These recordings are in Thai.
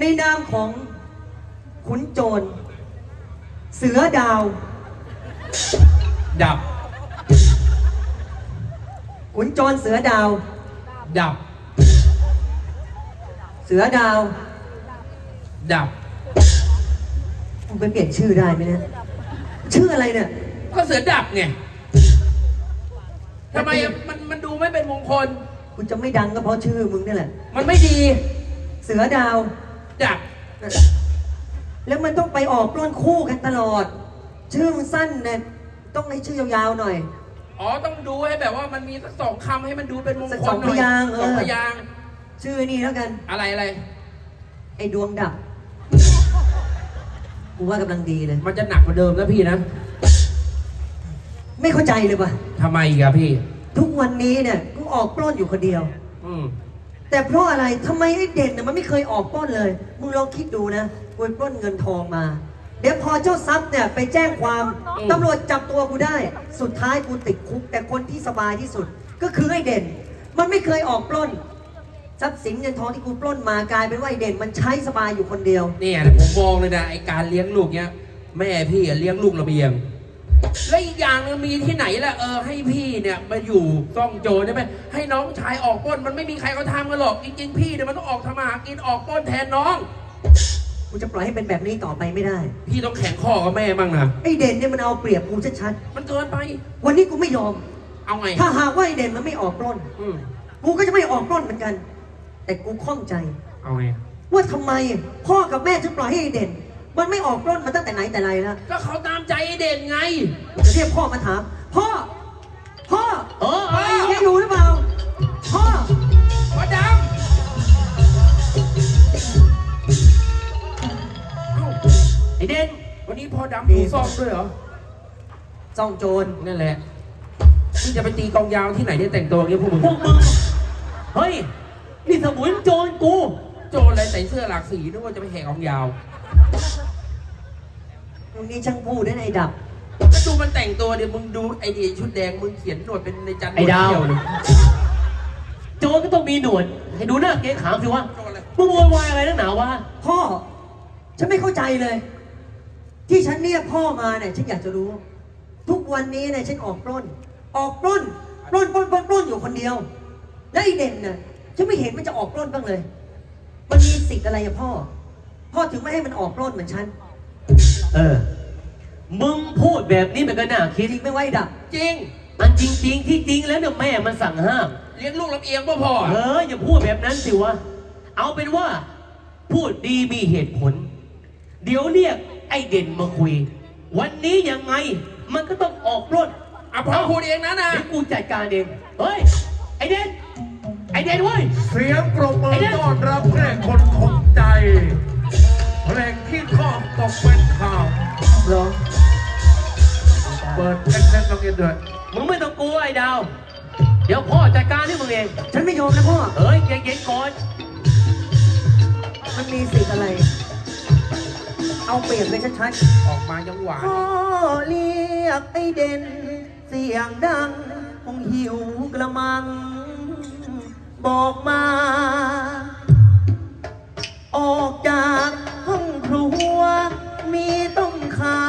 ในนามของขุนโจร เสือดาว ดับ ขุนโจรเสือดาว ดับ เสือดาวดับ มึงไปเปลี่ยนชื่อได้ไหมเนี่ยชื่ออะไรเนี่ย ก็เสือดับไงทำไมอะมันมันดูไม่เป็นมงคล กูจะไม่ดังก็เพราะชื่อมึงนี่แหละ มันไม่ดี เสือดาว ดับแล้วมันต้องไปออกปล้นคู่กันตลอด ชื่อมันสั้นเนี่ยต้องให้ชื่อยาวๆหน่อย อ๋อต้องดูให้แบบว่ามันมีสักสองคำให้มันดูเป็นมงคลสักหสองน่อยพยางค์เออ สองพยางค์ชื่อนี่แล้วกัน อะไรอะไร ไอ้ดวงดับ กูว่ากำลังดีเลย มันจะหนักกว่าเดิมนะพี่นะไม่เข้าใจเลยว่ะ ทำไมอีกอะพี่ ทุกวันนี้เนี่ยกูออกปล้นอยู่คนเดียว อืม แต่เพราะอะไรทำไมไอ้เด่นน่ะมันไม่เคยออกปล้นเลย มึงลองคิดดูนะกูไปปล้นเงินทองมา เดี๋ยวพอเจ้าทรัพย์เนี่ยไปแจ้งความตำรวจจับตัวกูได้ สุดท้ายกูติดคุก แต่คนที่สบายที่สุดก็คือไอ้เด่น มันไม่เคยออกปล้น ทรัพย์สินเงินทองที่กูปล้นมากลายเป็นว่าไอ้เด่นมันใช้สบายอยู่คนเดียว เนี่ยผมมองเลยนะไอการเลี้ยงลูกเนี้ยแม่พี่อะเลี้ยงลูกระเบียง และอีกอย่างหนึงมีที่ไหนล่ะเออให้พี่เนี่ยมาอยู่ซ่องโจรใช่ไหมให้น้องชายออกปล้นมันไม่มีใครเขาทำกันหรอกจริงๆพี่เนี่ยมันต้องออกทำมาหากินออกปล้นแทนน้อง กูจะปล่อยให้เป็นแบบนี้ต่อไปไม่ได้ พี่ต้องแข่งข้อกับแม่บ้างนะไอ้เด่นเนี่ยมันเอาเปรียบกูชัดมันเกินไป ๆวันนี้กูไม่ยอม เอาไงถ้าหากว่าไอ้เด่นมันไม่ออกปล้น อืมกูก็จะไม่ออกปล้นเหมือนกัน แต่กูข้องใจ เอาไง ว่าทำไมพ่อกับแม่ถึงปล่อยให้ไอ้เด่น มันไม่ออกปล้นมาตั้งแต่ไหนแต่ไรแล้วก็เขาตามใจไอ้เด่นไงกูจะเรียกพ่อมาถาม พ่อ พ่อเออเออแกอยู่หรือเปล่า พ่อพ่อดำเอ้าไอเด่นวันนี้พ่อดำถูซ่อมด้วยเหรอ จ้องโจร นั่นแหละมึงจะไปตีกองยาวที่ไหนเนี่ยแต่งตัวอย่างเงี้ยพวกมึงพวกมึง เฮ้ย นี่สมุนโจรกู โจรอะไรใส่เสื้อหลากสีนึกว่าจะไปแห่กองยาว ตรงนี้ช่างพูดได้ไอ้ดับ ก็ดูมันแต่งตัวเดี๋ยวมึงดูไอเดียชุดแดงมึงเขียนหนวดเป็นในจันทร์ไอ้ดาวหนเขียเลยโจรก็ต้องมีหนวด ให้ดูหน้าเก๊ขามสิวะโจรอะไรมึงโวยวายอะไรนักหนาวะพ่อ ฉันไม่เข้าใจเลย ที่ฉันเรียกพ่อมาเนี่ยฉันอยากจะรู้ ทุกวันนี้เนี่ยฉันออกปล้น ออกปล้นปล้นปล้นปล้นปล้นอยู่คนเดียว แล้วไอ้เด่นน่ะฉันไม่เห็นมันจะออกปล้นบ้างเลย มันมีสิทธิ์อะไรอะพ่อ พ่อถึงไม่ให้มันออกปล้นเหมือนฉัน เออ มึงพูดแบบนี้มันก็น่าคิดจริงไม่ไหวดับ จริงอันจริง ๆ ที่จริงแล้วเนี่ยแม่มันสั่งห้าม เลี้ยงลูกลำเอียงพ่อพ่อเอออย่าพูดแบบนั้นสิวะ เอาเป็นว่า พูดดีมีเหตุผล เดี๋ยวเรียกไอ้เด่นมาคุย วันนี้ยังไง มันก็ต้องออกปล้นอะพ่อพูดเองนะนะเดี๋ยวกูจัดการเอง เฮ้ย ไอ้เด่นไอ้เด่นเว้ย เสียงปรบมือต้อนรับเพลงคนคงใจ เพลงที่ทอดตกเป็นข่าวเหรอเปิดเอ็กเซนต้องเอ็นด้วยมึงไม่ต้องกลัวไอ้ดาว เดี๋ยวพ่อจัดการให้มึงเอง ฉันไม่ยอมนะพ่อ เฮ้ยใจเย็นก่อน มันมีสิทธิ์อะไร เอาเปรียบไปชัดออกมายังหวานๆพ่อเรียกไอ้เด่น เสียงดัง คงหิวกระมัง บอกมา ออกจากห้อง ครัว มีต้มขา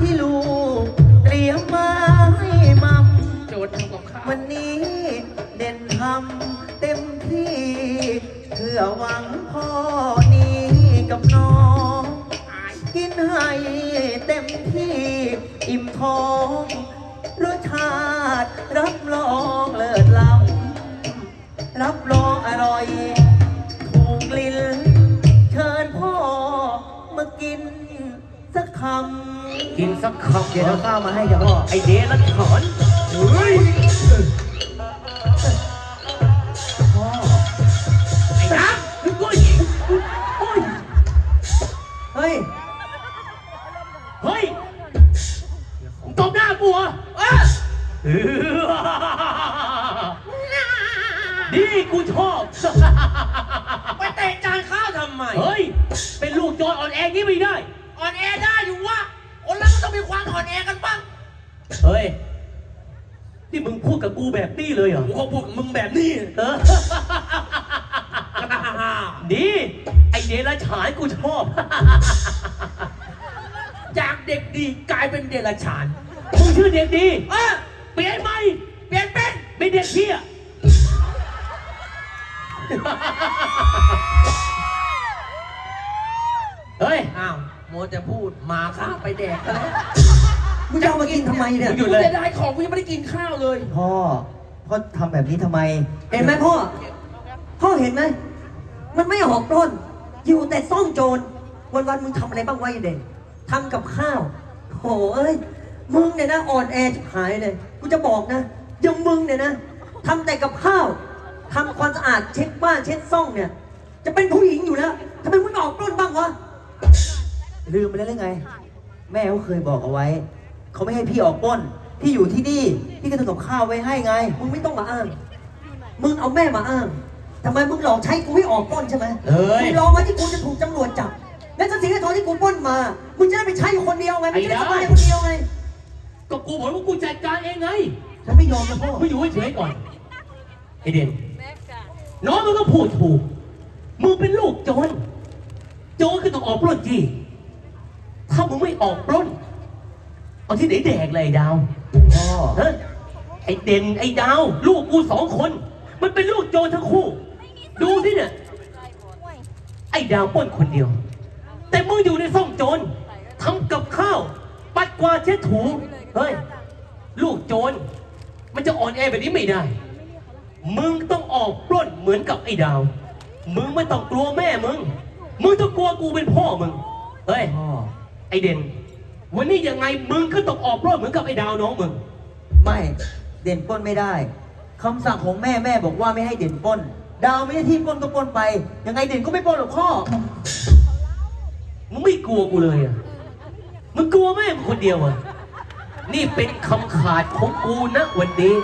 ที่ลูกเตรียมมาให้มัม โจรทำกับข้าววันนี้เด่นทำเต็มที่เพื่อหวังพ่อนี้กับน้อง กินให้เต็มที่อิ่มท้องรสชาติรับรองเลิศล้ำรับรองอร่อย กินสักคำเดี๋ยวเราข้าวมาให้กับพ่อไอเดนละถอนเฮ้ยพ่อไอ้น้ำนึกว่าโอ้ยเฮ้ยเฮ้ยมึงตบหน้ากูเหรอเอ้ยนี่กูชอบ ไปเตะจานข้าวทำไม เฮ้ย เป็นลูกโจรอ่อนแองี้ไม่ได้อ่อนแอได้อยู่วะ คนเราก็ต้องมีความอ่อนแอกันบ้างเฮ้ยนี่มึงพูดกับกูแบบนี้เลยเหรอ กูก็พูดกับมึงแบบนี้ เออ นี่ ไอ้เดรัจฉานกูชอบ จากเด็กดีกลายเป็นเดรัจฉาน มึงชื่อเด็กดี เออ เปลี่ยนไหมเปลี่ยนเป็นเป็นเด็กเที่ยเฮ้ย อ้าว โมจะพูดหมาข้าไปแดกแล้วมึงจะเอามากินทำไมเนี่ยหยุดเลยจะได้ของกูยังไม่ได้กินข้าวเลย พ่อ พ่อทำแบบนี้ทำไม เห็นไหมพ่อ พ่อเห็นไหม มันไม่ออกปล้น อยู่แต่ซ่องโจร วันวันๆมึงทำอะไรบ้างวะไอ้เด่นทำกับข้าวโหเอ้ย มึงเนี่ยนะอ่อนแอจะหายเลย กูจะบอกนะอยังมึงเนี่ยนะทำแต่กับข้าวทำความสะอาดเช็ดบ้านเช็ดซ่องเนี่ย จะเป็นผู้หญิงอยู่แล้วทำไมมึงไม่ออกปล้นบ้างวะ ลืมไปแล้วหรือไง แม่เขาเคยบอกเอาไว้ เขาไม่ให้พี่ออกปล้น พี่อยู่ที่นี่ พี่ก็ทำกับข้าวไว้ให้ไง มึงไม่ต้องมาอ้าง มึงเอาแม่มาอ้างทำไมมึงหลอกใช้กูให้ออกปล้นใช่ไหมเอ้ย มึงรอมาที่กูจะถูกตำรวจจับ และทรัพย์สินเงินทองที่กูปล้นมา มึงจะได้ไปใช้อยู่คนเดียวไงมึงจะได้สบายคนเดียวไง ก็กูบอกว่ากูจัดการเองไงฉันไม่ยอมนะพ่อ มึงอยู่เฉยๆก่อนไอเด่นน้องมึงก็พูดถูก มึงเป็นลูกโจรโจรคือต้องออกปล้นจี ถ้ามึงไม่ออกปล้นเอาที่ไหนแดกเลยไอ้ดาวพ่อฮะไอเด่นไอดาว ลูกกูสองคน มันเป็นลูกโจรทั้งคู่ ดูสิเนี่ย ไอ้ดาวปล้นคนเดียว แต่มึงอยู่ในซ่องโจรทำกับข้าว ปัดกวาดเช็ดถู เฮ้ย ลูกโจรมันจะอ่อนแอแบบนี้ไม่ได้ มึงต้องออกปล้นเหมือนกับไอ้ดาว มึงไม่ต้องกลัวแม่มึง มึงต้องกลัวกูเป็นพ่อมึง เฮ้ย พ่อ ไอเด่น วันนี้ยังไงมึงก็ต้องออกปล้นเหมือนกับไอ้ดาวน้องมึง ไม่เด่นปล้นไม่ได้คำสั่งของแม่แม่บอกว่าไม่ให้เด่นปล้น ดาวไม่ได้ที่ปล้นก็ปล้นไป ยังไงเด่นก็ไม่ปล้นหรอกพ่อ มึงไม่กลัวกูเลยอะ มึงกลัวแม่มึงคนเดียวอะ นี่เป็นคำขาดของกูนะวันนี้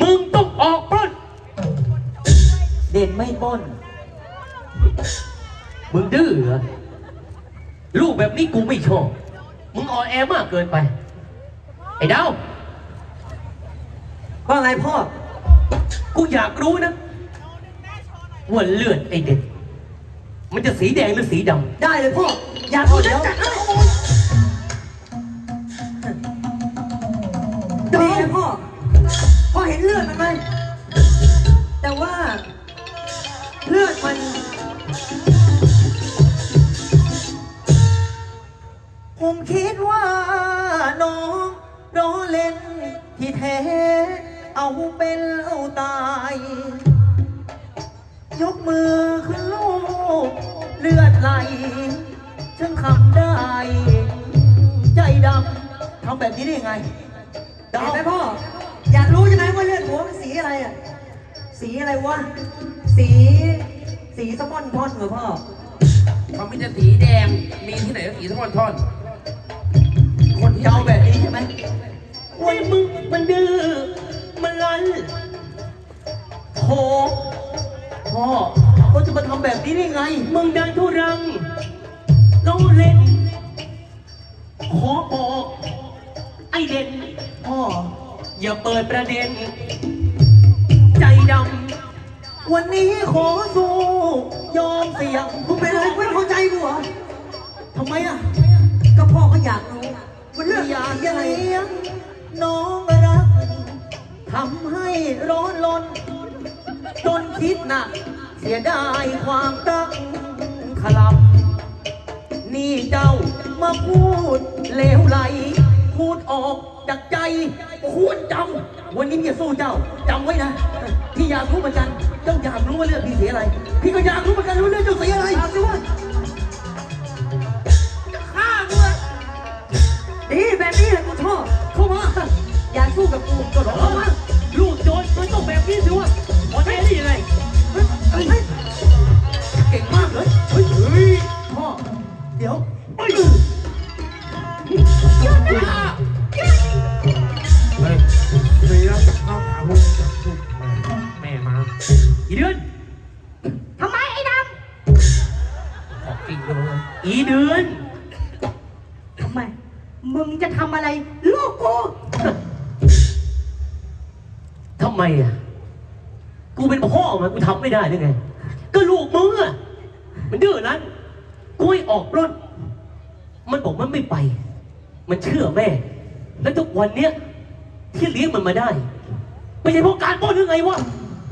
มึงต้องออกปล้น เด่นไม่ปล้น มึงดื้อเหรอ ลูกแบบนี้กูไม่ชอบ มึงอ่อนแอมากเกินไป ไอ้ดาว ว่าไงพ่อ กูอยากรู้นะว่าเลือดไอ้เด็กมันจะสีแดงหรือสีดำ ได้เลยพ่อ อยากรู้จัดจัดเลยดีนะพ่อ พ่อเห็นเลือดมันไหม ที่แท้เอาเป็นเอาตาย ยกมือขึ้นลูกเลือดไหลฉันคำได้ ใจดำทำแบบนี้ได้ยังไงดาเห็นวไหมพ่อ อยากรู้ใช่ไหมว่าเลือดหัวมันสีอะไรอะ สีอะไรวะ สี สีสมอนทอนเหรอพ่อ เขามีแต่สีแดง มีที่ไหนก็สีสมอนท่อน คนที่จะเอาแบบนี้ใช่ไหม ว่ามึงมันดื้อมันรันโหพ่อก็จะมาทำแบบนี้ได้ไง มึงดันทุรังเราเล่น ขอบอก ไอเด่นพ่ออย่าเปิดประเด็น ใจดำวันนี้ขอสู้ ยอมเสี่ยงมึงเป็นอะไรไม่เข้าใจกูเหรอทำไมอะ ก็พ่อก็อยากรู้ว่าเลือดอยากสีอะไรเลี้ยงน้ องรักทำให้ร้อนลน จนคิดหนักเสียดายความตั้งขลำนี่เจ้ามาพูดเลวไหล พูดออกจากใจควรจำวันนี้พี่จะสู้เจ้าจำไว้นะที่อยากรู้เหมือนกันเจ้าอยากรู้ว่าเลือดพี่เสียอะไร พี่ก็อยากรู้เหมือนกันว่าเลือดเจ้าเสียอะไรเอาสิวะฆ่าด้วยดีแบบนี้แหละกูชอบ เข้ามาอย่าสู้กับกูก็หรอำเข้ามาลูกโจรมันต้องแบบนี้สิวะอ่อนแอได้ยังไงเฮ้ยเฮ้ยเฮ้ยเก่งมากเลยเฮ้ยเฮ้ยพ่อเดี๋ยวเฮ้ยเฮ้ยเสียเข้าหาพวกจับพวกแม่มาอีเดือนทำไมไอ้ดำออกกิ่งเลยอีเดือนทำไมมึงจะทำอะไร ไมอะ กูเป็นพ่อมันกูทำไม่ได้ได้ไง ก็ลูกมึงอะ มันดื้อนั้น กูให้ออกรถ มันบอกมันไม่ไป มันเชื่อแม่ แล้วทุกวันเนี้ยที่เลี้ยงมันมาได้ ไม่ใช่เพราะการป้อนหรือไงวะ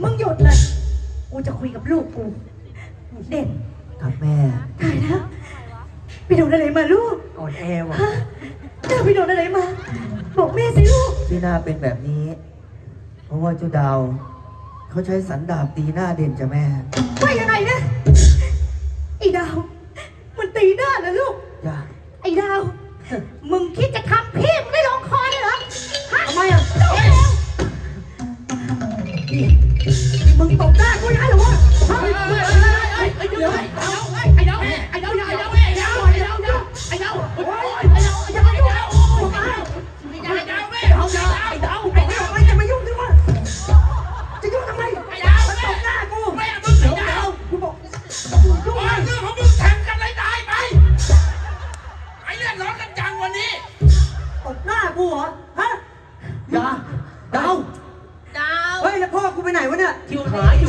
มึงหยุดเลย กูจะคุยกับลูกกู เด่นครับแม่ตายแล้ว ไปโดนอะไรมาลูก อ่อนแอว่ะฮะเจ้าไปโดนอะไรมา บอกแม่สิลูก ที่หน้าเป็นแบบนี้ พราะว่าเจ้าดาว เขาใช้สันดาบตีหน้าเด่นจ้ะแม่ไม่ยังไงนะไอ้ดาว มันตีหน้าเหรอลูก จ้าไอ้ดาว มึงคิดจะทำพี่มึงได้ลงคอยเลยเหรอฮะทำไมอะลงแล้วมึงตกหน้ากูยังไงเหรอวะฮะไอ้ดาวไอ้ดาวไอ้ดาวไอ้ดาว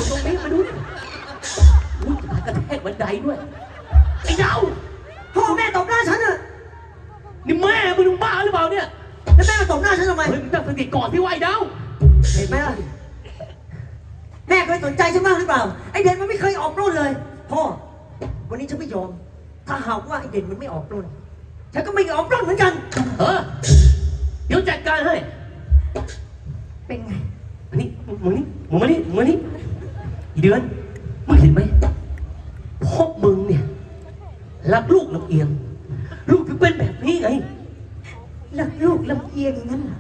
อยู่ตรงนี้มาดูดิอุ้ยตายกระแทกบันไดด้วย ไอ้ดาวพ่อแม่ตบหน้าฉันอะนี่แม่มึงบ้าหรือเปล่าเนี่ยแล้วแม่มาตบหน้าฉันทำไม เฮ้ยมึงตั้งสติก่อนที่ว่าไอ้ดาวเห็นไหมล่ะ แม่เคยสนใจฉันบ้างหรือเปล่า ไอเด่นมันไม่เคยออกปล้นเลย พ่อ วันนี้ฉันไม่ยอม ถ้าหากว่าไอเด่นมันไม่ออกปล้นฉันก็ไม่ออกปล้นเหมือนกัน เออเดี๋ยวจัดการให้เป็นไง มานี่มึงนี่มึงมานี่มึงมานี่อี เดือนมึงเห็นไหมพ่อมึงเนี่ยรักลูกลำเอียง ลูกถึงเป็นแบบนี้ไงรักลูกลำเอียงอย่างนั้นเหรอ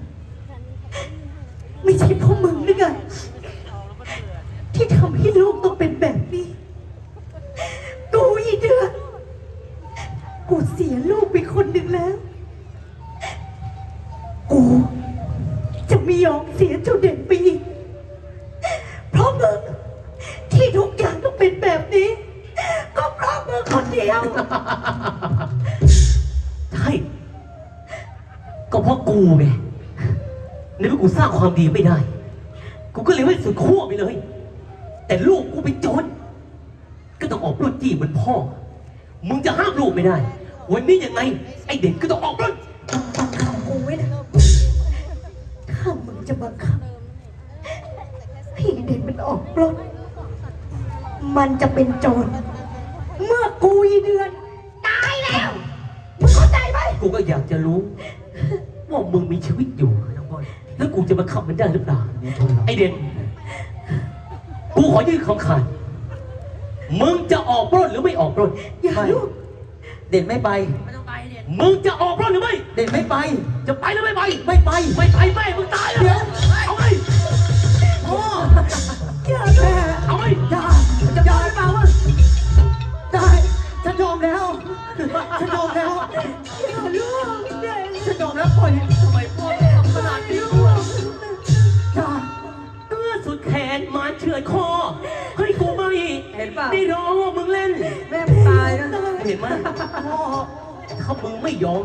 ไม่ใช่เพราะมึงนึกอะที่ทำให้ลูกต้องเป็นแบบนี้ กูอีเดือนกูเสียลูกไปคนหนึ่งแล้ว ใช่ ก็เพราะกูไงในเมื่อกูสร้างความดีไม่ได้ กูก็เลยไม่สุดขั้วไปเลย แต่ลูกกูเป็นโจรก็ต้องออกปล้นจี้เหมือนพ่อ มึงจะห้ามลูกไม่ได้ วันนี้ยังไง ไอเด็กก็ต้องออกปล้นบังคับกูไว้นะถ้ามึงจะบังคับให้เด็กมันออกปล้นมันจะเป็นโจร กูอีเดือน ตายแล้วมึงเข้าใจไหมกูก็อยากจะรู้ ว่ามึงมีชีวิตอยู่แล้วกูจะมาขับมันได้หรือเปล่า ไอเด่นกูขอยื่นคำขาดมึงจะออกปล้นหรือไม่ออกปล้นอย่าลูกเด่นไม่ไปมึงจะออกปล้นหรือไม่ เด่นไม่ไป จะไปหรือไม่ไป ไม่ไป ไม่ไปแม่มึงตายแล้วเอาไงพ่ออย่าลูกเอาไงได้จะได้เปล่าวะ นะเห็นไหมพ่อถ้ามึงไม่ยอม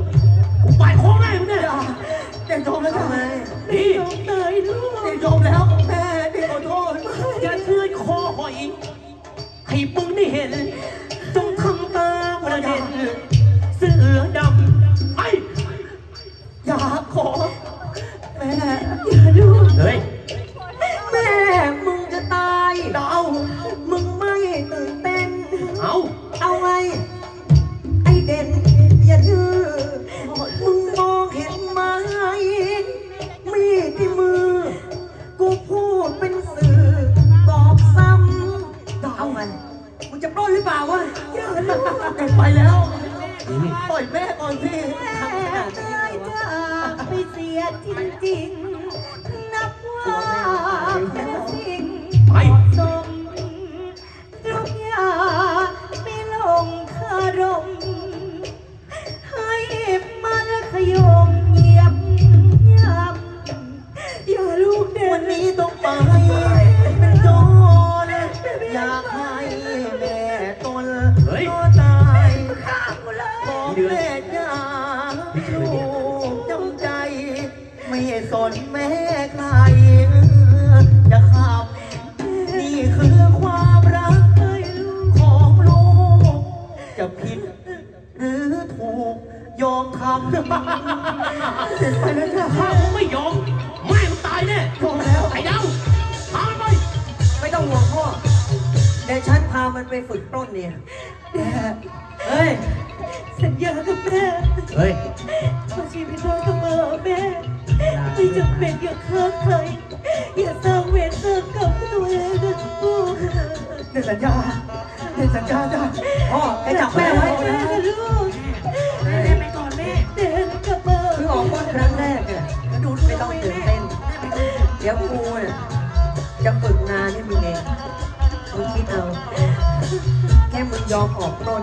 ไปแล้วปล่อยแม่ก่อนสิเอ้ยจากไปเสียจริงๆ นับว่า เดือน สัญญากับแม่เฮ้ยว่าชีวิตเราเสมอแม่ ไม่จำเป็นอย่าฆ่าใคร อย่าสร้างเวรสร้างกรรมกับตัวเองนะลูกเดี๋ยวสัญญาเดี๋ยวสัญญาจ้ะพ่อแกจับแม่ไว้แม่นะลูกแม่ไปก่อนแม่เดินกลับมาเพิ่งออกปล้นครั้งแรกเนี่ยไม่ต้องตื่นเต้น เดี๋ยวกูเนี่ยจะฝึกงานให้มึงเองมึงคิดเอา แค่มึงยอมออกปล้น